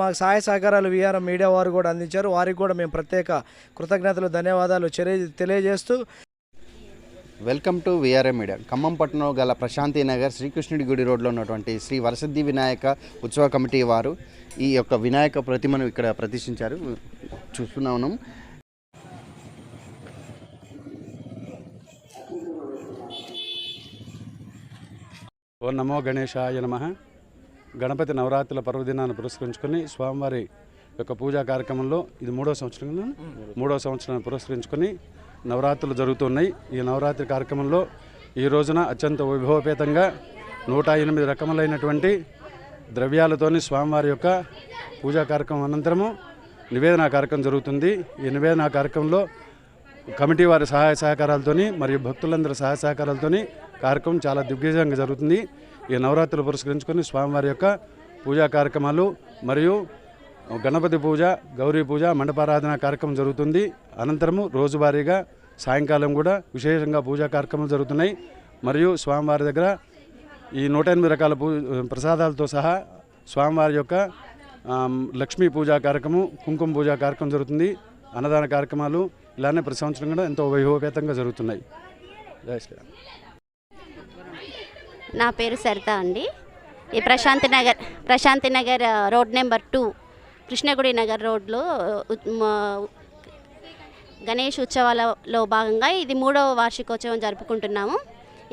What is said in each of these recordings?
మాకు సహాయ సహకారాలు విఆర్ఎం మీడియా వారు కూడా అందించారు. వారికి కూడా మేము ప్రత్యేక కృతజ్ఞతలు ధన్యవాదాలు తెలియజేస్తూ. Welcome to VRM media. Khammam పట్టణంలో గల ప్రశాంతి నగర్ శ్రీకృష్ణుడి గుడి రోడ్లో ఉన్నటువంటి శ్రీ వరసిద్ధి వినాయక ఉత్సవ కమిటీ వారు ఈ యొక్క వినాయక ప్రతిమను ఇక్కడ ప్రతిష్ఠించారు. చూస్తున్నా ఉన్నాం. ఓ నమో గణేశాయ నమ. గణపతి నవరాత్రుల పర్వదినాన్ని పురస్కరించుకొని స్వామివారి యొక్క పూజా కార్యక్రమంలో ఇది మూడో సంవత్సరం మూడో సంవత్సరాన్ని పురస్కరించుకొని నవరాత్రులు జరుగుతున్నాయి. ఈ నవరాత్రి కార్యక్రమంలో ఈ రోజున అత్యంత వైభవపేతంగా నూట ఎనిమిది రకములైనటువంటి ద్రవ్యాలతోని స్వామివారి యొక్క పూజా కార్యక్రమం అనంతరము నివేదన కార్యక్రమం జరుగుతుంది. ఈ నివేదన కార్యక్రమంలో కమిటీ వారి సహాయ సహకారాలతోని మరియు భక్తులందరి సహాయ సహకారాలతోని కార్యక్రమం చాలా దిగ్విజయంగా జరుగుతుంది. ఈ నవరాత్రులు పురస్కరించుకొని స్వామివారి యొక్క పూజా కార్యక్రమాలు మరియు గణపతి పూజ గౌరీ పూజ మండపారాధన కార్యక్రమం జరుగుతుంది. అనంతరము రోజువారీగా సాయంకాలం కూడా విశేషంగా పూజా కార్యక్రమాలు జరుగుతున్నాయి. మరియు స్వామివారి దగ్గర ఈ నూట ఎనిమిది రకాల పూ ప్రసాదాలతో సహా స్వామివారి యొక్క లక్ష్మీ పూజా కార్యక్రమం కుంకుమ పూజా కార్యక్రమం జరుగుతుంది. అన్నదాన కార్యక్రమాలు ఇలానే ప్రతి సంవత్సరం కూడా ఎంతో వైభవపేతంగా జరుగుతున్నాయి. జై శ్రీరామ్. నా పేరు సరిత అండి. ఈ Prashanti Nagar Prashanti Nagar road number two Krishnagudi Nagar రోడ్లో గణేష్ ఉత్సవాలలో భాగంగా ఇది మూడవ వార్షికోత్సవం జరుపుకుంటున్నాము.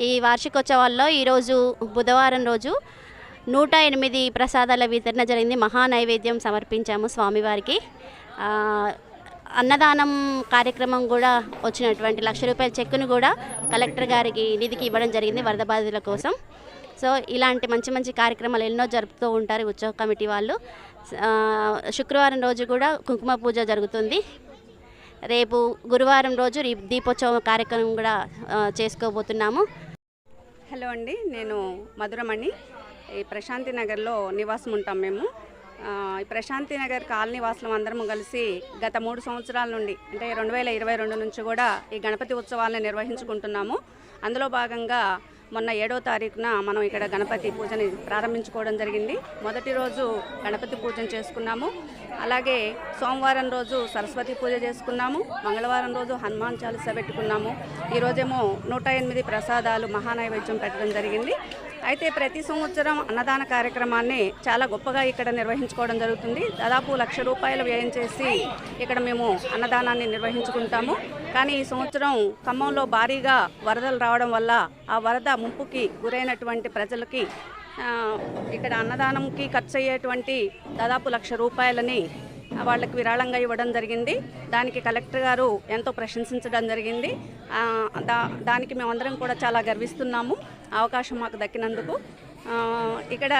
ఈ వార్షికోత్సవాల్లో ఈరోజు బుధవారం రోజు నూట ఎనిమిది ప్రసాదాల వితరణ జరిగింది. మహా నైవేద్యం సమర్పించాము స్వామివారికి. అన్నదానం కార్యక్రమం కూడా వచ్చినటువంటి లక్ష రూపాయల చెక్కును కూడా కలెక్టర్ గారికి నిధికి ఇవ్వడం జరిగింది వరద బాధితుల కోసం. సో ఇలాంటి మంచి మంచి కార్యక్రమాలు ఎన్నో జరుపుతూ ఉంటారు ఉత్సవ కమిటీ వాళ్ళు. శుక్రవారం రోజు కూడా కుంకుమ పూజ జరుగుతుంది. రేపు గురువారం రోజు రీ- దీపోత్సవం కార్యక్రమం కూడా చేసుకోబోతున్నాము. హలో అండి నేను మధురమణి. ఈ ప్రశాంతి నగర్లో నివాసం ఉంటాం మేము. ప్రశాంతి నగర్ కాలనీ వాసులం అందరము కలిసి గత మూడు సంవత్సరాల నుండి అంటే రెండు వేల ఇరవై రెండు నుంచి కూడా ఈ గణపతి ఉత్సవాలను నిర్వహించుకుంటున్నాము. అందులో భాగంగా మొన్న ఏడో తారీఖున మనం ఇక్కడ గణపతి పూజని ప్రారంభించుకోవడం జరిగింది. మొదటి రోజు గణపతి పూజను చేసుకున్నాము. అలాగే సోమవారం రోజు సరస్వతి పూజ చేసుకున్నాము. మంగళవారం రోజు హనుమాన్ చాలీస పెట్టుకున్నాము. ఈరోజేమో నూట ఎనిమిది ప్రసాదాలు మహానైవేద్యం పెట్టడం జరిగింది. అయితే ప్రతి సంవత్సరం అన్నదాన కార్యక్రమాన్ని చాలా గొప్పగా ఇక్కడ నిర్వహించుకోవడం జరుగుతుంది. దాదాపు లక్ష రూపాయలు వ్యయం చేసి ఇక్కడ మేము అన్నదానాన్ని నిర్వహించుకుంటాము. కానీ ఈ సంవత్సరం ఖమ్మంలో భారీగా వరదలు రావడం వల్ల ఆ వరద ముంపుకి గురైనటువంటి ప్రజలకి ఇక్కడ అన్నదానంకి ఖర్చు అయ్యేటువంటి దాదాపు లక్ష రూపాయలని వాళ్ళకి విరాళంగా ఇవ్వడం జరిగింది. దానికి కలెక్టర్ గారు ఎంతో ప్రశంసించడం జరిగింది. దా దానికి మేమందరం కూడా చాలా గర్విస్తున్నాము. అవకాశం మాకు దక్కినందుకు. ఇక్కడ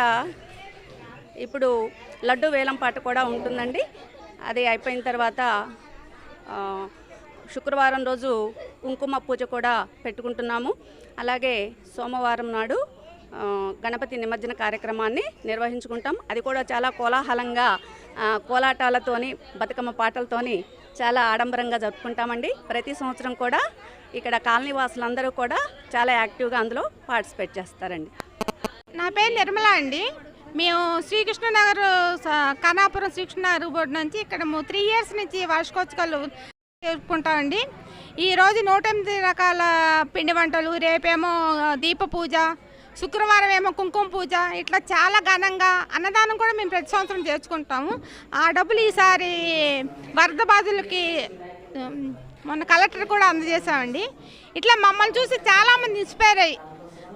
ఇప్పుడు లడ్డు వేలం పాట కూడా ఉంటుందండి. అది అయిపోయిన తర్వాత శుక్రవారం రోజు కుంకుమ పూజ కూడా పెట్టుకుంటున్నాము. అలాగే సోమవారం నాడు గణపతి నిమజ్జన కార్యక్రమాన్ని నిర్వహించుకుంటాం. అది కూడా చాలా కోలాహలంగా కోలాటాలతోని బతుకమ్మ పాటలతోని చాలా ఆడంబరంగా జరుపుకుంటామండి. ప్రతి సంవత్సరం కూడా ఇక్కడ కాలనీ వాసులందరూ కూడా చాలా యాక్టివ్గా అందులో పార్టిసిపేట్ చేస్తారండి. నా పేరు నిర్మల అండి. మేము శ్రీకృష్ణనగర్ స- కనాపురం శ్రీకృష్ణనగర్ బోర్డు నుంచి ఇక్కడ త్రీ ఇయర్స్ నుంచి వార్షికోత్సవాలు జరుపుకుంటామండి. ఈరోజు నూట ఎనిమిది రకాల పిండి వంటలు రేపేమో దీప పూజ శుక్రవారం ఏమో కుంకుమ పూజ ఇట్లా చాలా ఘనంగా అన్నదానం కూడా మేము ప్రతి సంవత్సరం చేర్చుకుంటాము ఆ డబ్బులు ఈసారి వరద బాధులకి మొన్న కలెక్టర్ కూడా అందజేశామండి. ఇట్లా మమ్మల్ని చూసి చాలామంది ఇన్స్పైర్ అయ్యి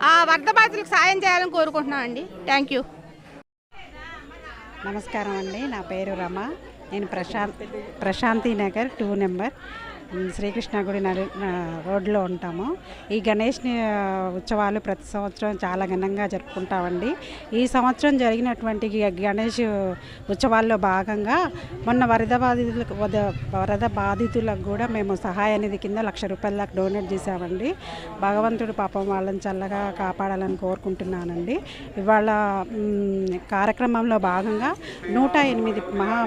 ఆ వరద బాధితులకు సాయం చేయాలని కోరుకుంటున్నామండి. థ్యాంక్ యూ నమస్కారం అండి. నా పేరు రమ. నేను ప్రశాంత్ ప్రశాంతి నగర్ టూ నెంబర్. శ్రీకృష్ణ గుడి రోడ్లో ఉంటాము. ఈ గణేష్ ఉత్సవాలు ప్రతి సంవత్సరం చాలా ఘనంగా జరుపుకుంటామండి. ఈ సంవత్సరం జరిగినటువంటి గణేష్ ఉత్సవాల్లో భాగంగా మొన్న వరద బాధితులకు వద- వరద బాధితులకు కూడా మేము సహాయ నిధి కింద లక్ష రూపాయల దాకా డొనేట్ చేశామండి. భగవంతుడు పాపం వాళ్ళని చల్లగా కాపాడాలని కోరుకుంటున్నానండి. ఇవాళ కార్యక్రమంలో భాగంగా నూట ఎనిమిది మహా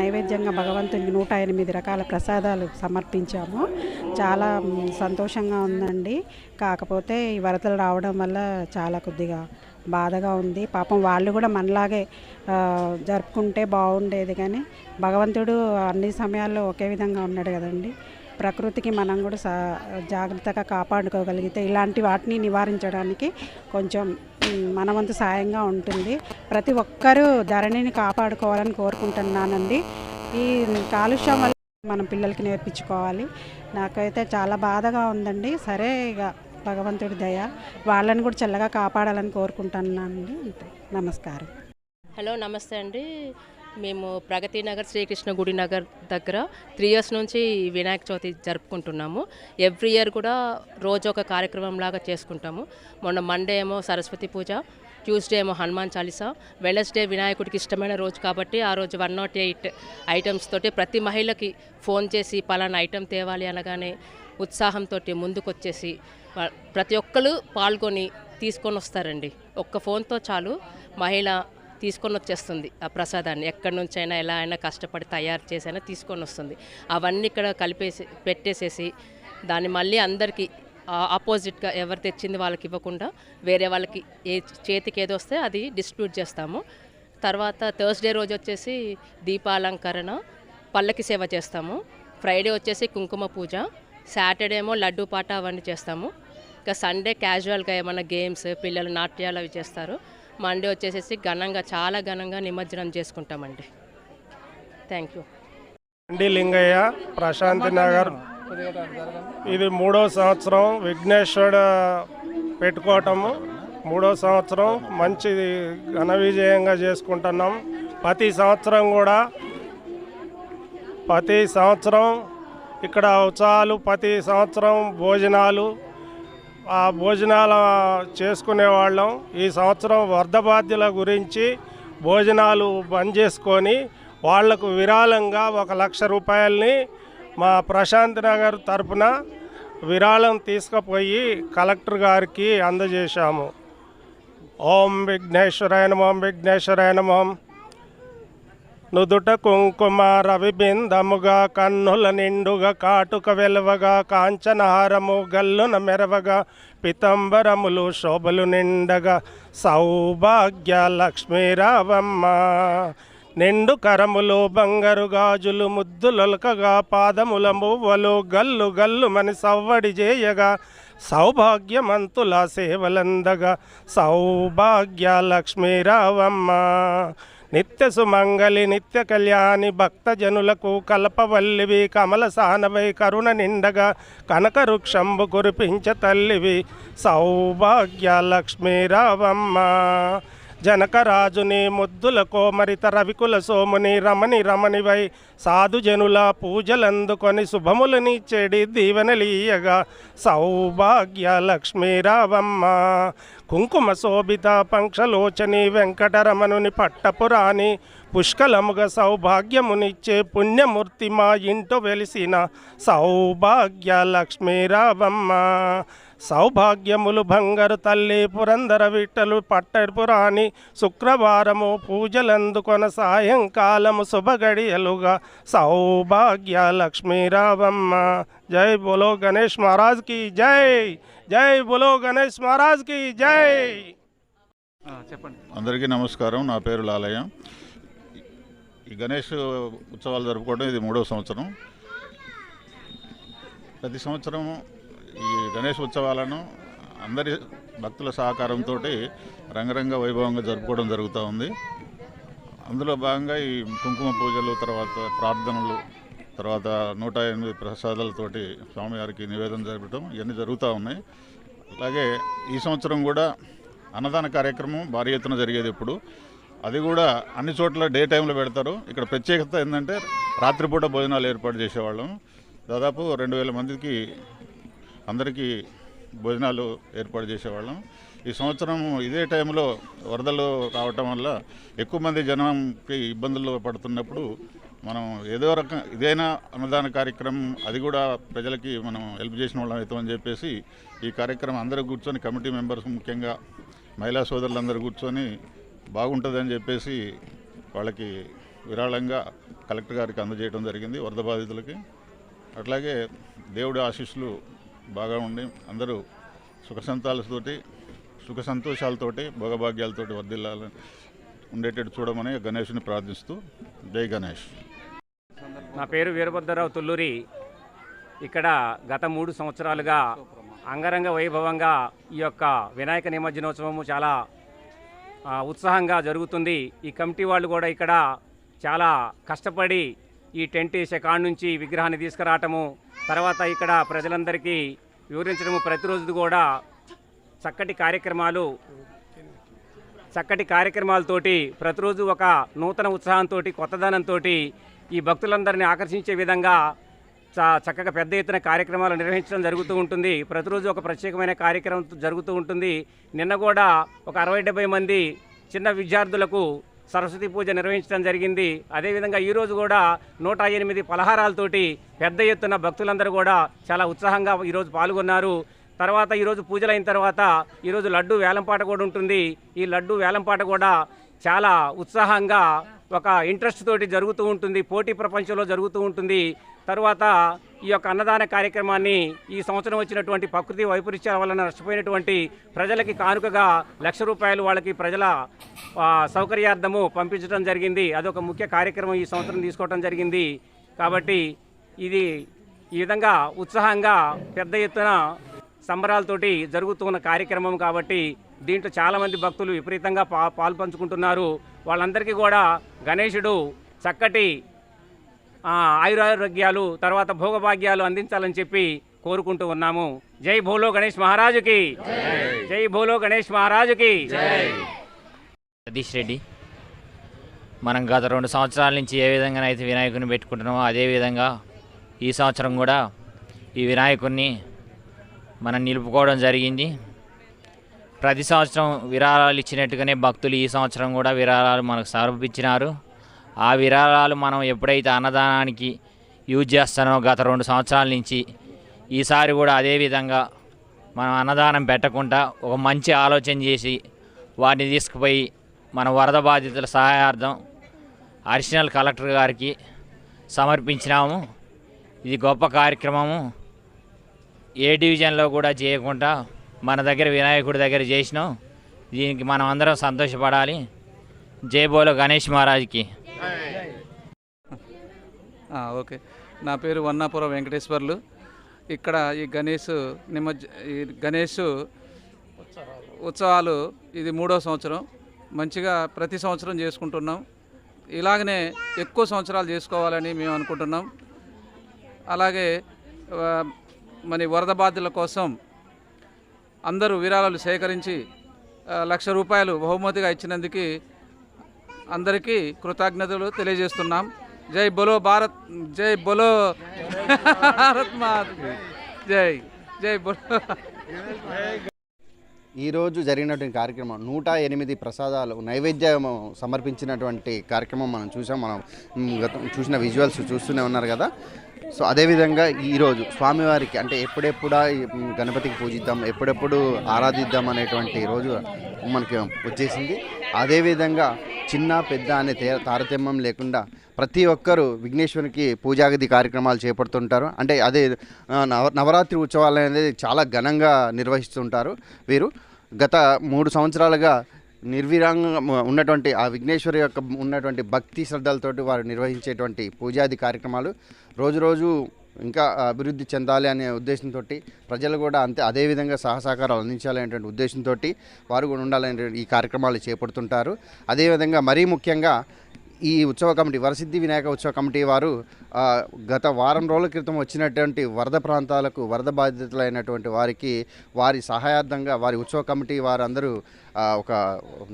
నైవేద్యంగా భగవంతునికి నూట ఎనిమిది రకాల ప్రసాదాలు సమర్పించాము చాలా సంతోషంగా ఉందండి. కాకపోతే ఈ వరదలు రావడం వల్ల చాలా కొద్దిగా బాధగా ఉంది. పాపం వాళ్ళు కూడా మనలాగే జరుపుకుంటే బాగుండేది కానీ భగవంతుడు అన్ని సమయాల్లో ఒకే విధంగా ఉన్నాడు కదండి. ప్రకృతికి మనం కూడా సా జాగ్రత్తగా కాపాడుకోగలిగితే ఇలాంటి వాటిని నివారించడానికి కొంచెం మనవంతు సాయంగా ఉంటుంది. ప్రతి ఒక్కరూ ధరణిని కాపాడుకోవాలని కోరుకుంటున్నానండి. ఈ కాలుష్యం వల్ల మనం పిల్లలకి నేర్పించుకోవాలి. నాకైతే చాలా బాధగా ఉందండి. సరే ఇక భగవంతుడి దయ. వాళ్ళని కూడా చల్లగా కాపాడాలని కోరుకుంటున్నానండి. అంతే. నమస్కారం. హలో నమస్తే అండి. మేము ప్రగతి నగర్ శ్రీకృష్ణ గుడి నగర్ దగ్గర త్రీ ఇయర్స్ నుంచి వినాయక చవితి జరుపుకుంటున్నాము. ఎవ్రీ ఇయర్ కూడా రోజు ఒక కార్యక్రమం లాగా చేసుకుంటాము. మొన్న మండే ఏమో సరస్వతి పూజ ట్యూస్డే ఏమో హనుమాన్ చాలీసా. వెనస్డే వినాయకుడికి ఇష్టమైన రోజు కాబట్టి ఆ రోజు వన్ నాట్ ఎయిట్ ఐటమ్స్ తోటి ప్రతి మహిళకి ఫోన్ చేసి పలానా ఐటెం తేవాలి అనగానే ఉత్సాహంతో ముందుకొచ్చేసి ప్రతి ఒక్కరు పాల్గొని తీసుకొని వస్తారండి ఒక్క ఫోన్తో చాలు మహిళ తీసుకొని వచ్చేస్తుంది ఆ ప్రసాదాన్ని. ఎక్కడి నుంచైనా ఎలా అయినా కష్టపడి తయారు చేసైనా తీసుకొని వస్తుంది అవన్నీ ఇక్కడ కలిపేసి పెట్టేసేసి దాన్ని మళ్ళీ అందరికీ ఆపోజిట్గా ఎవరు తెచ్చింది వాళ్ళకి ఇవ్వకుండా వేరే వాళ్ళకి ఏ చేతికి ఏదో వస్తే అది డిస్ట్రిబ్యూట్ చేస్తాము. తర్వాత థర్స్డే రోజు వచ్చేసి దీపాలంకరణ పల్లకి సేవ చేస్తాము. ఫ్రైడే వచ్చేసి కుంకుమ పూజ సాటర్డే ఏమో లడ్డు పాట అవన్నీ చేస్తాము. ఇంకా సండే క్యాజువల్గా ఏమైనా గేమ్స్ పిల్లలు నాట్యాలు అవి చేస్తారు. మండే వచ్చేసేసి ఘనంగా చాలా ఘనంగా నిమజ్జనం చేసుకుంటామండి. Thank you Lingaiah Prashanti Nagar. ఇది మూడో సంవత్సరం విఘ్నేశ్వరుడు పెట్టుకోవటము మూడో సంవత్సరం మంచి ఘన విజయంగా చేసుకుంటున్నాం. ప్రతి సంవత్సరం కూడా ప్రతి సంవత్సరం ఇక్కడ ఉత్సవాలు ప్రతి సంవత్సరం భోజనాలు. ఆ భోజనాలు చేసుకునేవాళ్ళం ఈ సంవత్సరం వరద బాధ్యుల గురించి భోజనాలు బంద్ చేసుకొని వాళ్ళకు విరాళంగా ఒక లక్ష రూపాయలని మా ప్రశాంత్ నగర్ తరపున విరాళం తీసుకుపోయి కలెక్టర్ గారికి అందజేశాము. ఓం విఘ్నేశ్వరాయ నమం విఘ్నేశ్వరాయ నమం. నుదుట కుంకుమ రవిబిందముగా కన్నుల నిండుగా కాటుక వెలవగా కాంచనహారము గల్లున మెరవగా పితంబరములు శోభలు నిండగా సౌభాగ్య లక్ష్మీరావమ్మ నిండు కరములు బంగారు గాజులు ముద్దులొలకగా పాదముల మువ్వలు గల్లు గల్లు మని సవ్వడి చేయగా సౌభాగ్యమంతుల సేవలందగా సౌభాగ్య లక్ష్మీరావమ్మ. నిత్య సుమంగళి నిత్య కళ్యాణి భక్తజనులకు కల్పవల్లివి కమల సానవై కరుణ నిండగా కనక వృక్షంబు కురిపించ తల్లివి సౌభాగ్య లక్ష్మీరావమ్మ. జనకరాజుని ముద్దుల కోమరిత రవికుల సోముని రమణి రమణివై సాధుజనుల పూజలందుకొని శుభములనిచ్చేడి దీవెనలీయగా సౌభాగ్య లక్ష్మీరావమ్మ కుంకుమ శోభిత పంక్షలోచని వెంకటరమణుని పట్టపురాణి పుష్కలముగ సౌభాగ్యమునిచ్చే పుణ్యమూర్తి మా ఇంటో వెలిసిన సౌభాగ్య లక్ష్మీరావమ్మ సౌభాగ్యములు బంగారు తల్లి పురందర విట్టలు పట్టపురాణి శుక్రవారము పూజలందుకొన సాయంకాలము శుభగడియలుగా. సౌభాగ్య లక్ష్మీరావమ్మ. జై బోలో గణేష్ మహారాజ్కి జై. జై బోలో గణేష్ మహారాజ్కి జై. అందరికీ నమస్కారం. నా పేరు లాలయ్య. ఈ గణేష్ ఉత్సవాలు జరుపుకోవడం ఇది మూడవ సంవత్సరం. ప్రతి సంవత్సరం ఈ గణేష్ ఉత్సవాలను అందరి భక్తుల సహకారంతో రంగరంగ వైభవంగా జరుపుకోవడం జరుగుతూ ఉంది. అందులో భాగంగా ఈ కుంకుమ పూజలు తర్వాత ప్రార్థనలు తర్వాత నూట ఎనిమిది ప్రసాదాలతోటి స్వామివారికి నివేదన జరపడం ఇవన్నీ జరుగుతూ ఉన్నాయి. అలాగే ఈ సంవత్సరం కూడా అన్నదాన కార్యక్రమం భారీ ఎత్తున జరిగేది ఇప్పుడు. అది కూడా అన్ని చోట్ల డే టైంలో పెడతారు. ఇక్కడ ప్రత్యేకత ఏంటంటే రాత్రిపూట భోజనాలు ఏర్పాటు చేసేవాళ్ళం. దాదాపు రెండు వేల మందికి అందరికీ భోజనాలు ఏర్పాటు చేసేవాళ్ళం. ఈ సంవత్సరం ఇదే టైంలో వరదలు రావటం వల్ల ఎక్కువ మంది జనంకి ఇబ్బందులు పడుతున్నప్పుడు మనం ఏదో రకం ఇదైనా అన్నదాన కార్యక్రమం అది కూడా ప్రజలకి మనం హెల్ప్ చేసిన వాళ్ళం అవుతామని చెప్పేసి ఈ కార్యక్రమం అందరూ కూర్చొని కమిటీ మెంబర్స్ ముఖ్యంగా మహిళా సోదరులందరూ కూర్చొని బాగుంటుందని చెప్పేసి వాళ్ళకి విరాళంగా కలెక్టర్ గారికి అందజేయడం జరిగింది వరద బాధితులకి. అట్లాగే దేవుడి ఆశీస్సులు బాగా ఉండి అందరూ సుఖ సంతాలతోటి సుఖ సంతోషాలతోటి భోగభాగ్యాలతోటి వర్ధిల్లాలని ఉండేటట్టు చూడమని గణేష్ని ప్రార్థిస్తూ జై గణేష్. నా పేరు వీరభద్రరావు తుల్లూరి. ఇక్కడ గత మూడు సంవత్సరాలుగా అంగరంగ వైభవంగా ఈ యొక్క వినాయక నిమజ్జనోత్సవము చాలా ఉత్సాహంగా జరుగుతుంది. ఈ కమిటీ వాళ్ళు కూడా ఇక్కడ చాలా కష్టపడి ఈ టెంట్ వేసే కాడ నుంచి విగ్రహాన్ని తీసుకురావటము తర్వాత ఇక్కడ ప్రజలందరికీ వివరించడము ప్రతిరోజు కూడా చక్కటి కార్యక్రమాలు చక్కటి కార్యక్రమాలతోటి ప్రతిరోజు ఒక నూతన ఉత్సాహంతో కొత్తదనంతో ఈ భక్తులందరినీ ఆకర్షించే విధంగా చ- చక్కగా పెద్ద ఎత్తున కార్యక్రమాలు నిర్వహించడం జరుగుతూ ఉంటుంది. ప్రతిరోజు ఒక ప్రత్యేకమైన కార్యక్రమం జరుగుతూ ఉంటుంది. నిన్న కూడా ఒక అరవై డెబ్బై మంది చిన్న విద్యార్థులకు సరస్వతి పూజ నిర్వహించడం జరిగింది. అదేవిధంగా ఈరోజు కూడా నూట ఎనిమిది పలహారాలతోటి పెద్ద ఎత్తున భక్తులందరూ కూడా చాలా ఉత్సాహంగా ఈరోజు పాల్గొన్నారు. తర్వాత ఈరోజు పూజలైన తర్వాత ఈరోజు లడ్డు వేలంపాట కూడా ఉంటుంది. ఈ లడ్డు వేలంపాట కూడా చాలా ఉత్సాహంగా ఒక ఇంట్రెస్ట్ తోటి జరుగుతూ ఉంటుంది. పోటీ ప్రపంచంలో జరుగుతూ ఉంటుంది. తర్వాత ఈ యొక్క అన్నదాన కార్యక్రమాన్ని ఈ సంవత్సరం వచ్చినటువంటి ప్రకృతి వైపరీత్యాల వలన నష్టపోయినటువంటి ప్రజలకి కానుకగా లక్ష రూపాయలు వాళ్ళకి ప్రజల సౌకర్యార్థము పంపించడం జరిగింది. అదొక ముఖ్య కార్యక్రమం ఈ సంవత్సరం తీసుకోవడం జరిగింది. కాబట్టి ఇది ఈ విధంగా ఉత్సాహంగా పెద్ద ఎత్తున సంబరాలతోటి జరుగుతున్న కార్యక్రమం కాబట్టి దీంట్లో చాలామంది భక్తులు విపరీతంగా పా పాల్పంచుకుంటున్నారు వాళ్ళందరికీ కూడా గణేశుడు చక్కటి ఆయురారోగ్యాలు తర్వాత భోగభాగ్యాలు అందించాలని చెప్పి కోరుకుంటూ ఉన్నాము. జై భోలో గణేష్ మహారాజుకి. జై భోలో గణేష్ మహారాజుకి. సతీష్ రెడ్డి మనం గత రెండు సంవత్సరాల నుంచి ఏ విధంగా అయితే వినాయకుని పెట్టుకుంటున్నామో అదేవిధంగా ఈ సంవత్సరం కూడా ఈ వినాయకుడిని మనం నిలుపుకోవడం జరిగింది. ప్రతి సంవత్సరం విరాళాలు ఇచ్చినట్టుగానే భక్తులు ఈ సంవత్సరం కూడా విరాళాలు మనకు సమర్పించినారు. ఆ విరాళాలు మనం ఎప్పుడైతే అన్నదానానికి యూజ్ చేస్తానో గత రెండు సంవత్సరాల నుంచి ఈసారి కూడా అదే విధంగా మనం అన్నదానం పెట్టకుండా ఒక మంచి ఆలోచన చేసి వాటిని తీసుకుపోయి మన వరద బాధితుల సహాయార్థం అడిషనల్ కలెక్టర్ గారికి సమర్పించినాము. ఇది గొప్ప కార్యక్రమము. ఏ డివిజన్లో కూడా చేయకుండా మన దగ్గర వినాయకుడి దగ్గర చేసినాం. దీనికి మనం అందరం సంతోషపడాలి. జై బోలో గణేష్ మహారాజ్కి. ఓకే. నా పేరు వన్నాపురం వెంకటేశ్వర్లు. ఇక్కడ ఈ గణేష్ నిమజ్జ ఈ గణేష్ ఉత్సవాలు ఇది మూడో సంవత్సరం. మంచిగా ప్రతి సంవత్సరం చేసుకుంటున్నాం. ఇలాగనే ఎక్కువ సంవత్సరాలు చేసుకోవాలని మేము అనుకుంటున్నాం. అలాగే మన మరి వరద బాధ్యుల కోసం అందరూ విరాళాలు సేకరించి లక్ష రూపాయలు బహుమతిగా ఇచ్చినందుకు అందరికీ కృతజ్ఞతలు తెలియజేస్తున్నాం. జై బోలో భారత్ జై బోలో భారత్ మాత జై జై బొలో. ఈరోజు జరిగినటువంటి కార్యక్రమం నూట ఎనిమిది ప్రసాదాలు నైవేద్యం సమర్పించినటువంటి కార్యక్రమం మనం చూసాం. మనం గత చూసిన విజువల్స్ చూస్తూనే ఉన్నారు కదా. సో అదేవిధంగా ఈరోజు స్వామివారికి అంటే ఎప్పుడెప్పుడా గణపతికి పూజిద్దాం ఎప్పుడెప్పుడు ఆరాధిద్దాం అనేటువంటి రోజు మనకి వచ్చేసింది. అదేవిధంగా చిన్న పెద్ద అనే తే తారతమ్యం లేకుండా ప్రతి ఒక్కరూ విఘ్నేశ్వరునికి పూజాగది కార్యక్రమాలు చేపడుతుంటారు. అంటే అదే నవ నవరాత్రి ఉత్సవాలు అనేది చాలా ఘనంగా నిర్వహిస్తుంటారు వీరు. గత మూడు సంవత్సరాలుగా నిర్విరాంగంగా ఉన్నటువంటి ఆ విఘ్నేశ్వరి యొక్క ఉన్నటువంటి భక్తి శ్రద్ధలతోటి వారు నిర్వహించేటువంటి పూజాది కార్యక్రమాలు రోజు రోజు ఇంకా అభివృద్ధి చెందాలి అనే ఉద్దేశంతో ప్రజలు కూడా అంతే అదే విధంగా సహసహకారాలు అందించాలి అనేటువంటి ఉద్దేశంతో వారు కూడా ఉండాలనే ఈ కార్యక్రమాలు చేపడుతుంటారు. అదేవిధంగా మరీ ముఖ్యంగా ఈ ఉత్సవ కమిటీ వరసిద్ధి వినాయక ఉత్సవ కమిటీ వారు గత వారం రోజుల క్రితం వచ్చినటువంటి వరద ప్రాంతాలకు వరద బాధితులైనటువంటి వారికి వారి సహాయార్థంగా వారి ఉత్సవ కమిటీ వారందరూ ఒక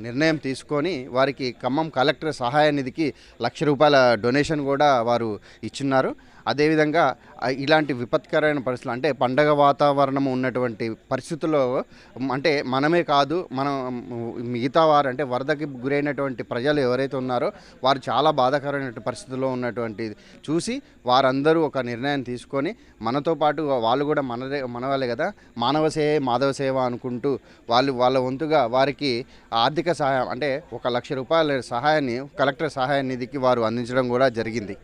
నిర్ణయం తీసుకొని వారికి ఖమ్మం కలెక్టర్ సహాయ నిధికి లక్ష రూపాయల డొనేషన్ కూడా వారు ఇచ్చున్నారు. అదేవిధంగా ఇలాంటి విపత్కరమైన పరిస్థితులు అంటే పండగ వాతావరణం ఉన్నటువంటి పరిస్థితుల్లో అంటే మనమే కాదు మనం మిగతా వారు అంటే వరదకి గురైనటువంటి ప్రజలు ఎవరైతే ఉన్నారో వారు చాలా బాధాకరమైన పరిస్థితుల్లో ఉన్నటువంటి చూసి వారందరూ ఒక నిర్ణయం తీసుకొని మనతో పాటు వాళ్ళు కూడా మనదే మన వాళ్ళే కదా మానవ సేవ మాధవ సేవ అనుకుంటూ వాళ్ళు వాళ్ళ వంతుగా వారికి ఆర్థిక సహాయం అంటే ఒక లక్ష రూపాయల సహాయాన్ని కలెక్టర్ సహాయ నిధికి వారు అందించడం కూడా జరిగింది.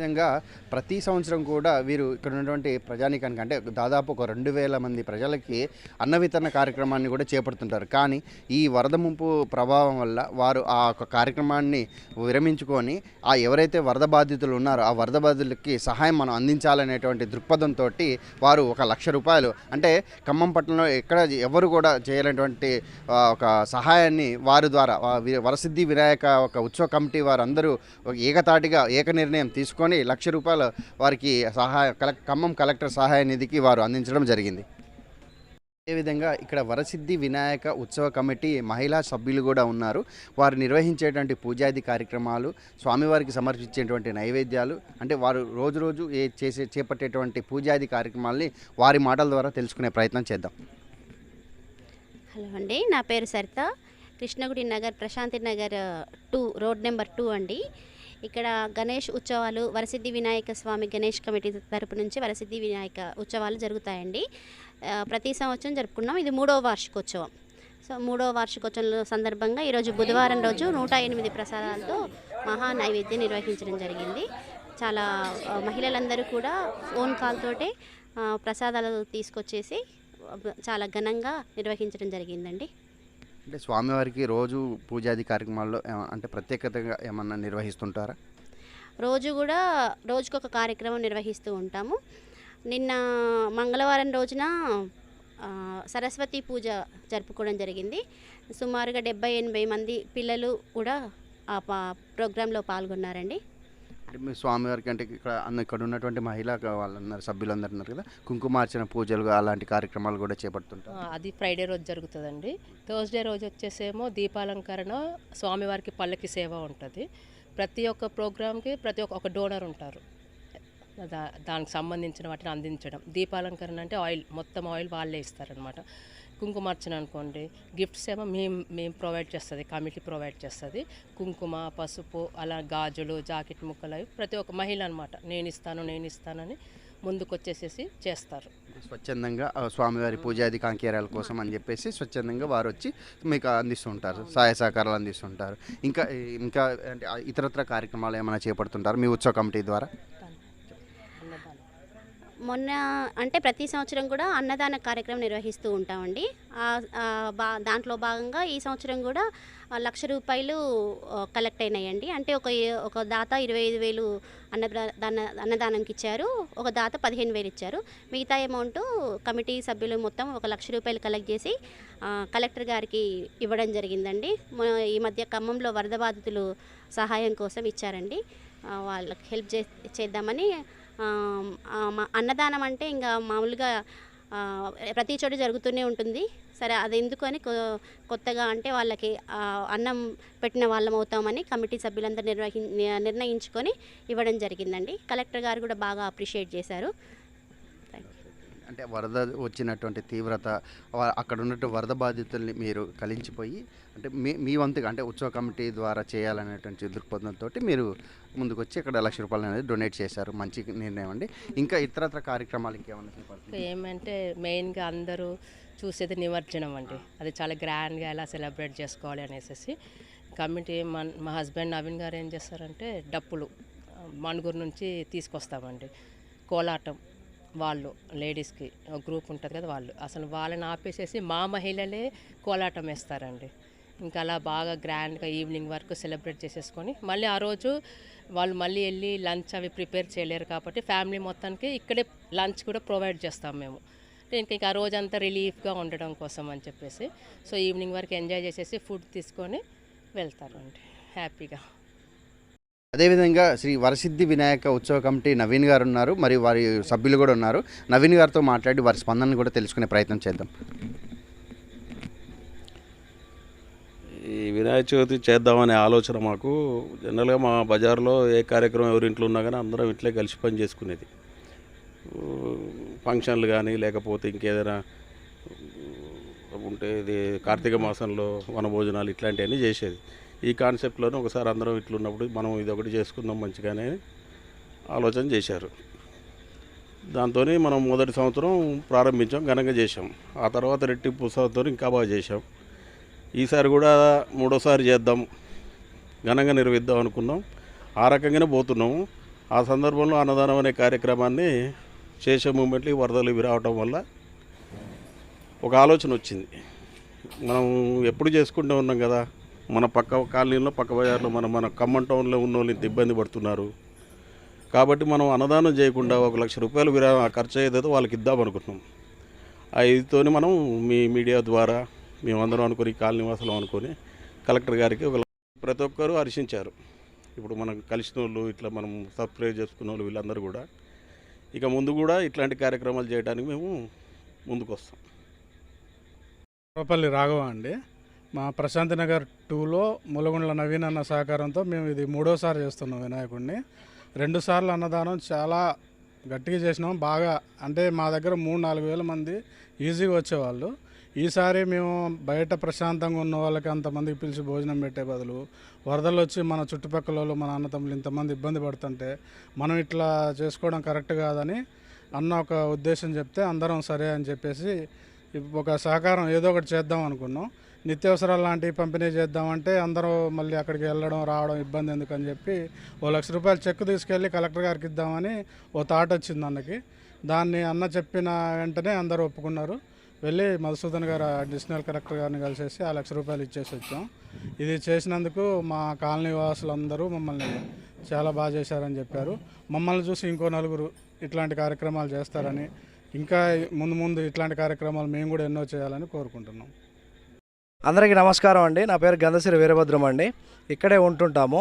విధంగా ప్రతి సంవత్సరం కూడా వీరు ఇక్కడ ఉన్నటువంటి ప్రజానికానికి అంటే దాదాపు ఒక రెండు వేల మంది ప్రజలకి అన్న వితరణ కార్యక్రమాన్ని కూడా చేపడుతుంటారు. కానీ ఈ వరద ముంపు ప్రభావం వల్ల వారు ఆ ఒక కార్యక్రమాన్ని విరమించుకొని ఆ ఎవరైతే వరద బాధితులు ఉన్నారో ఆ వరద బాధితులకి సహాయం మనం అందించాలనేటువంటి దృక్పథంతో వారు ఒక లక్ష రూపాయలు అంటే ఖమ్మం పట్టణంలో ఎక్కడ ఎవరు కూడా చేయాలనేటువంటి ఒక సహాయాన్ని వారి ద్వారా వరసిద్ధి వినాయక ఒక ఉత్సవ కమిటీ వారు అందరూ ఒక ఏకతాటిగా ఏక నిర్ణయం తీసుకొని లక్ష రూపాయలు వారికి సహాయ కలెక్ ఖమ్మం కలెక్టర్ సహాయ నిధికి వారు అందించడం జరిగింది. అదేవిధంగా ఇక్కడ వరసిద్ధి వినాయక ఉత్సవ కమిటీ మహిళా సభ్యులు కూడా ఉన్నారు. వారు నిర్వహించేటువంటి పూజాది కార్యక్రమాలు స్వామివారికి సమర్పించేటువంటి నైవేద్యాలు అంటే వారు రోజు రోజు ఏ చేసే చేపట్టేటువంటి పూజాది కార్యక్రమాల్ని వారి మాటల ద్వారా తెలుసుకునే ప్రయత్నం చేద్దాం. హలో అండి నా పేరు Saritha. Krishnagudi Nagar Prashanthi Nagar two road number two అండి. ఇక్కడ గణేష్ ఉత్సవాలు వరసిద్ధి వినాయక స్వామి గణేష్ కమిటీ తరపు నుంచి వరసిద్ధి వినాయక ఉత్సవాలు జరుగుతాయండి. ప్రతి సంవత్సరం జరుపుకున్నాం. ఇది మూడవ వార్షికోత్సవం. సో మూడవ వార్షికోత్సవం సందర్భంగా ఈరోజు బుధవారం రోజు నూట ఎనిమిది ప్రసాదాలతో మహా నైవేద్యం నిర్వహించడం జరిగింది. చాలా మహిళలందరూ కూడా ఫోన్ కాల్ తోటే ప్రసాదాలు తీసుకొచ్చేసి చాలా ఘనంగా నిర్వహించడం జరిగిందండి. అంటే స్వామివారికి రోజు పూజాది కార్యక్రమాల్లో అంటే ప్రత్యేకతగా ఏమన్నా నిర్వహిస్తుంటారా? రోజు కూడా రోజుకొక కార్యక్రమం నిర్వహిస్తూ ఉంటాము. నిన్న మంగళవారం రోజున సరస్వతి పూజ జరుపుకోవడం జరిగింది. సుమారుగా డెబ్బై ఎనభై మంది పిల్లలు కూడా ఆ పా ప్రోగ్రాంలో పాల్గొన్నారండి. మీ స్వామివారికి అంటే ఇక్కడ అన్న ఇక్కడ ఉన్నటువంటి మహిళా వాళ్ళన్నారు సభ్యులందరూ ఉన్నారు కదా? కుంకుమార్చన పూజలు అలాంటి కార్యక్రమాలు కూడా చేపడుతుంటారు. అది ఫ్రైడే రోజు జరుగుతుందండి. థర్స్డే రోజు వచ్చేసేమో దీపాలంకరణ స్వామివారికి పల్లకి సేవ ఉంటుంది. ప్రతి ఒక్క ప్రోగ్రామ్కి ప్రతి ఒక్క ఒక డోనర్ ఉంటారు. దా దానికి సంబంధించిన వాటిని అందించడం. దీపాలంకరణ అంటే ఆయిల్ మొత్తం ఆయిల్ వాళ్ళే ఇస్తారనమాట కుంకుమార్చన అనుకోండి గిఫ్ట్స్ ఏమో మేము మేము ప్రొవైడ్ చేస్తుంది కమిటీ ప్రొవైడ్ చేస్తుంది. కుంకుమ పసుపు అలా గాజులు జాకెట్ ముక్కలు అవి ప్రతి ఒక్క మహిళ అనమాట నేను ఇస్తాను నేను ఇస్తానని ముందుకు వచ్చేసేసి చేస్తారు. స్వచ్ఛందంగా స్వామివారి పూజాది కాంకేరాల కోసం అని చెప్పేసి స్వచ్ఛందంగా వారు వచ్చి మీకు అందిస్తుంటారు సహాయ సహకారాలు అందిస్తుంటారు. ఇంకా ఇంకా అంటే ఇతరత్ర కార్యక్రమాలు ఏమైనా చేపడుతుంటారు మీ ఉత్సవ కమిటీ ద్వారా? మొన్న అంటే ప్రతి సంవత్సరం కూడా అన్నదాన కార్యక్రమం నిర్వహిస్తూ ఉంటామండి. బా దాంట్లో భాగంగా ఈ సంవత్సరం కూడా లక్ష రూపాయలు కలెక్ట్ అయినాయండి. అంటే ఒక ఒక దాత ఇరవై ఐదు వేలు అన్నదాన అన్నదానంకి ఇచ్చారు. ఒక దాత పదిహేను వేలు ఇచ్చారు. మిగతా అమౌంట్ కమిటీ సభ్యులు మొత్తం ఒక లక్ష రూపాయలు కలెక్ట్ చేసి కలెక్టర్ గారికి ఇవ్వడం జరిగిందండి. ఈ మధ్య ఖమ్మంలో వరద బాధితులు సహాయం కోసం ఇచ్చారండి. వాళ్ళకి హెల్ప్ చే చేద్దామని అన్నదానం అంటే ఇంకా మామూలుగా ప్రతి చోట జరుగుతూనే ఉంటుంది. సరే అది ఎందుకు అని కొ- కొత్తగా అంటే వాళ్ళకి అన్నం పెట్టిన వాళ్ళం అవుతామని కమిటీ సభ్యులందరూ నిర్వహి నిర్ణయించుకొని ఇవ్వడం జరిగిందండి. కలెక్టర్ గారు కూడా బాగా అప్రిషియేట్ చేశారు. అంటే వరద వచ్చినటువంటి తీవ్రత అక్కడ ఉన్నటువంటి వరద బాధితుల్ని మీరు కలించిపోయి అంటే మీ మీ వంతుగా అంటే ఉత్సవ కమిటీ ద్వారా చేయాలనేటువంటి దృక్పథంతో మీరు ముందుకు వచ్చి ఇక్కడ లక్ష రూపాయలు అనేది డొనేట్ చేశారు. మంచి నిర్ణయం అండి. ఇంకా ఇతరత్ర కార్యక్రమాలు ఇంకేమన్నా ఏమంటే మెయిన్గా అందరూ చూసేది నిమజ్జనం అండి. అది చాలా గ్రాండ్గా ఎలా సెలబ్రేట్ చేసుకోవాలి అనేసి కమిటీ మన మా హస్బెండ్ నవీన్ గారు ఏం చేస్తారంటే డప్పులు మణుగురు నుంచి తీసుకొస్తామండి. కోలాటం. వాళ్ళు లేడీస్కి ఒక గ్రూప్ ఉంటుంది కదా వాళ్ళు. అసలు వాళ్ళని ఆపేసేసి మా మహిళలే కోలాటం వేస్తారండి. ఇంకా అలా బాగా గ్రాండ్గా ఈవినింగ్ వరకు సెలబ్రేట్ చేసేసుకొని మళ్ళీ ఆ రోజు వాళ్ళు మళ్ళీ వెళ్ళి లంచ్ అవి ప్రిపేర్ చేయలేరు కాబట్టి ఫ్యామిలీ మొత్తానికి ఇక్కడే లంచ్ కూడా ప్రొవైడ్ చేస్తాం మేము. ఇంకా ఇంకా ఆ రోజంతా రిలీఫ్గా ఉండడం కోసం అని చెప్పేసి సో ఈవినింగ్ వరకు ఎంజాయ్ చేసేసి ఫుడ్ తీసుకొని వెళ్తారండి. హ్యాపీగా. అదేవిధంగా శ్రీ వరసిద్ధి వినాయక ఉత్సవ కమిటీ నవీన్ గారు ఉన్నారు మరియు వారి సభ్యులు కూడా ఉన్నారు. నవీన్ గారితో మాట్లాడి వారి స్పందన కూడా తెలుసుకునే ప్రయత్నం చేద్దాం. ఈ వినాయక చవితి చేద్దామనే ఆలోచన మాకు. జనరల్గా మా బజార్లో ఏ కార్యక్రమం ఎవరి ఇంట్లో ఉన్నా కానీ అందరం ఇట్లే కలిసి పని చేసుకునేది. ఫంక్షన్లు కానీ లేకపోతే ఇంకేదైనా ఉంటే ఇది కార్తీక మాసంలో వనభోజనాలు ఇట్లాంటివన్నీ చేసేది. ఈ కాన్సెప్ట్లోనే ఒకసారి అందరం ఇట్లున్నప్పుడు మనం ఇది ఒకటి చేసుకుందాం మంచిగానే ఆలోచన చేశారు. దాంతో మనం మొదటి సంవత్సరం ప్రారంభించాం ఘనంగా చేసాం ఆ తర్వాత రెట్టింపు ఉత్సవంతో ఇంకా బాగా చేసాం ఈసారి కూడా మూడోసారి చేద్దాం ఘనంగా నిర్వహిద్దాం అనుకున్నాం. ఆ రకంగానే పోతున్నాము ఆ సందర్భంలో అన్నదానం అనే కార్యక్రమాన్ని చేసే మూమెంట్లు వరదలు ఇవి రావటం వల్ల ఒక ఆలోచన వచ్చింది. మనం ఎప్పుడు చేసుకుంటూ ఉన్నాం కదా మన పక్క కాలనీలో పక్క బజార్లో మన మన ఖమ్మం టౌన్లో ఉన్న వాళ్ళు ఇంత ఇబ్బంది పడుతున్నారు. కాబట్టి మనం అన్నదానం చేయకుండా ఒక లక్ష రూపాయలు విరా ఖర్చు అయ్యేదో వాళ్ళకి ఇద్దాం అనుకుంటున్నాం. ఆ ఇదితోని మనం మీ మీడియా ద్వారా మేమందరం అనుకుని కాలనీ వాసులం అనుకొని కలెక్టర్ గారికి ఒక ప్రతి ఒక్కరూ హర్షించారు. ఇప్పుడు మనం కలిసిన వాళ్ళు ఇట్లా మనం సబ్స్క్రైబ్ చేసుకున్న వాళ్ళు వీళ్ళందరూ కూడా ఇక ముందు కూడా ఇట్లాంటి కార్యక్రమాలు చేయడానికి మేము ముందుకు వస్తాం కోపల్లి రాఘవ అండి. మా ప్రశాంతి నగర్ టూలో ములగుండ్ల నవీన్ అన్న సహకారంతో మేము ఇది మూడోసారి చేస్తున్నాం వినాయకుడిని. రెండు సార్లు అన్నదానం చాలా గట్టిగా చేసినాం. బాగా అంటే మా దగ్గర మూడు నాలుగు వేల మంది ఈజీగా వచ్చేవాళ్ళు. ఈసారి మేము బయట ప్రశాంతంగా ఉన్న వాళ్ళకి అంతమందికి పిలిచి భోజనం పెట్టే బదులు వరదలు వచ్చి మన చుట్టుపక్కల వాళ్ళు మన అన్నతమ్ములు ఇంతమంది ఇబ్బంది పడుతుంటే మనం ఇట్లా చేసుకోవడం కరెక్ట్ కాదని అన్న ఒక ఉద్దేశం చెప్తే అందరం సరే అని చెప్పేసి ఒక సహకారం ఏదో ఒకటి చేద్దాం అనుకున్నాం. నిత్యావసరాలు లాంటివి పంపిణీ చేద్దామంటే అందరూ మళ్ళీ అక్కడికి వెళ్ళడం రావడం ఇబ్బంది ఎందుకని చెప్పి ఓ లక్ష రూపాయలు చెక్ తీసుకెళ్ళి కలెక్టర్ గారికి ఇద్దామని ఓ థాట్ వచ్చింది అన్నకి. దాన్ని అన్న చెప్పిన వెంటనే అందరూ ఒప్పుకున్నారు. వెళ్ళి మధుసూదన్ గారు అడిషనల్ కలెక్టర్ గారిని కలిసేసి ఆ లక్ష రూపాయలు ఇచ్చేసి వచ్చాం. ఇది చేసినందుకు మా కాలనీ వాసులందరూ మమ్మల్ని చాలా బాగా చేశారని చెప్పారు. మమ్మల్ని చూసి ఇంకో నలుగురు ఇట్లాంటి కార్యక్రమాలు చేస్తారని ఇంకా ముందు ముందు ఇట్లాంటి కార్యక్రమాలు మేము కూడా ఎన్నో చేయాలని కోరుకుంటున్నాం. అందరికీ నమస్కారం అండి. నా పేరు గంధసిరి వీరభద్రం అండి. ఇక్కడే ఉంటుంటాము.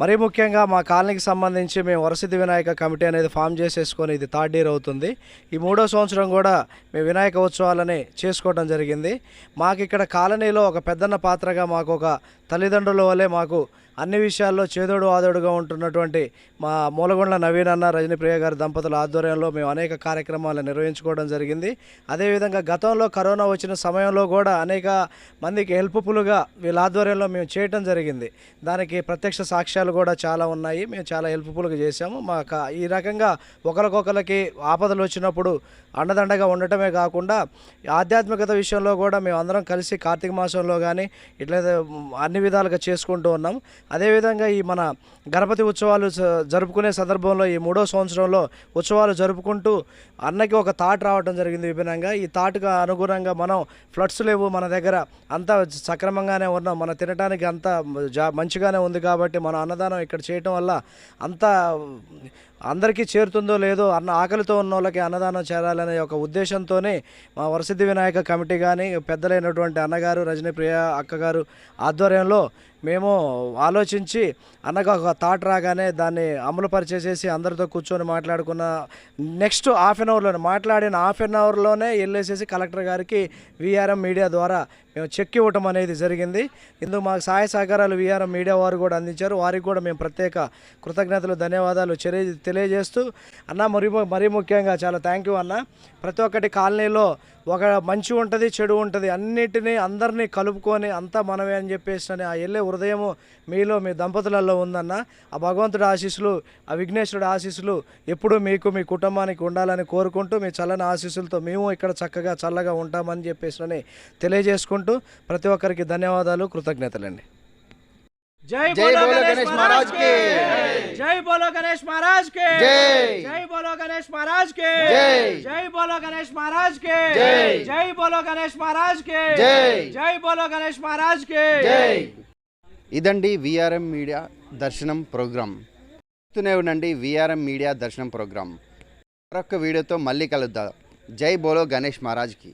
మరీ ముఖ్యంగా మా కాలనీకి సంబంధించి మేము వరసిద్ధి వినాయక కమిటీ అనేది ఫామ్ చేసేసుకొని ఇది థర్డ్ ఇయర్ అవుతుంది. ఈ మూడో సంవత్సరం కూడా మేము వినాయక ఉత్సవాలని చేసుకోవడం జరిగింది. మాకు ఇక్కడ కాలనీలో ఒక పెద్దన్న పాత్రగా మాకు ఒక తల్లిదండ్రుల వల్లే మాకు అన్ని విషయాల్లో చేదోడు ఆదోడుగా ఉంటున్నటువంటి మా మూలగొండ్ల నవీన్ అన్న రజనీప్రియ గారి దంపతుల ఆధ్వర్యంలో మేము అనేక కార్యక్రమాలు నిర్వహించుకోవడం జరిగింది. అదేవిధంగా గతంలో కరోనా వచ్చిన సమయంలో కూడా అనేక మందికి హెల్ప్ఫుల్గా వీళ్ళ ఆధ్వర్యంలో మేము చేయటం జరిగింది. దానికి ప్రత్యక్ష సాక్ష్యాలు కూడా చాలా ఉన్నాయి. మేము చాలా హెల్ప్ఫుల్గా చేశాము. మా ఈ రకంగా ఒకరికొకరికి ఆపదలు వచ్చినప్పుడు అండదండగా ఉండటమే కాకుండా ఆధ్యాత్మికత విషయంలో కూడా మేము అందరం కలిసి కార్తీక మాసంలో కానీ ఇట్లా అన్ని విధాలుగా చేసుకుంటూ ఉన్నాం. అదేవిధంగా ఈ మన గణపతి ఉత్సవాలు జరుపుకునే సందర్భంలో ఈ మూడో సంవత్సరంలో ఉత్సవాలు జరుపుకుంటూ అన్నకి ఒక థాట్ రావడం జరిగింది విభిన్నంగా. ఈ థాట్గా అనుగుణంగా మనం ఫ్లడ్స్ లేవు మన దగ్గర. అంతా సక్రమంగానే ఉన్నాం. మన తినడానికి అంతా జా మంచిగానే ఉంది కాబట్టి మన అన్నదానం ఇక్కడ చేయటం వల్ల అంతా అందరికీ చేరుతుందో లేదో అన్న ఆకలితో ఉన్న వాళ్ళకి అన్నదానం చేరాలనే ఒక ఉద్దేశంతోనే మా వరసిద్ధి వినాయక కమిటీ కానీ పెద్దలైనటువంటి అన్నగారు రజనీప్రియ అక్కగారు ఆధ్వర్యంలో మేము ఆలోచించి అన్నగా ఒక థాట్ రాగానే దాన్ని అమలు పరిచేసేసి అందరితో కూర్చొని మాట్లాడుకున్న నెక్స్ట్ హాఫ్ అన్ అవర్లోనే మాట్లాడిన హాఫ్ అన్ అవర్లోనే వెళ్ళేసేసి కలెక్టర్ గారికి వీఆర్ఎం మీడియా ద్వారా మేము చెక్ ఇవ్వటం అనేది జరిగింది. ఇందుకు మాకు సహాయ సహకారాలు విఆర్ఎం మీడియా వారు కూడా అందించారు. వారికి కూడా మేము ప్రత్యేక కృతజ్ఞతలు ధన్యవాదాలు తెలియజేస్తూ అన్న మరి మరీ ముఖ్యంగా చాలా థ్యాంక్ యూ అన్న. ప్రతి ఒక్కటి కాలనీలో ఒక మంచి ఉంటుంది చెడు ఉంటుంది అన్నిటినీ అందరినీ కలుపుకొని అంతా మనమే అని చెప్పేసి అని ఆ వెళ్ళే హృదయము మీలో మీ దంపతులలో ఉందన్న ఆ భగవంతుడి ఆశీస్సులు ఆ విఘ్నేశ్వరుడి ఆశీస్సులు ఎప్పుడూ మీకు మీ కుటుంబానికి ఉండాలని కోరుకుంటూ మీ చల్లని ఆశీస్సులతో మేము ఇక్కడ చక్కగా చల్లగా ఉంటామని చెప్పేసి అని తెలియజేసుకుంటూ ప్రతి ఒక్కరికి ధన్యవాదాలు కృతజ్ఞతలండి. జై బోలో గణేష్ మహారాజ్కి జై బోలో గణేష్ మహారాజ్కి జై బోలో గణేష్ మహారాజ్కి జై బోలో గణేష్ మహారాజ్కి జై బోలో గణేష్ మహారాజ్కి జై బోలో గణేష్ మహారాజ్కి ఇదండి విఆర్ఎం మీడియా దర్శనం ప్రోగ్రాం చూస్తూనే ఉండండి విఆర్ఎం మీడియా దర్శనం ప్రోగ్రాం మరొక వీడియోతో మళ్ళీ కలుద్దాం। జై బోలో గణేష్ మహారాజ్కి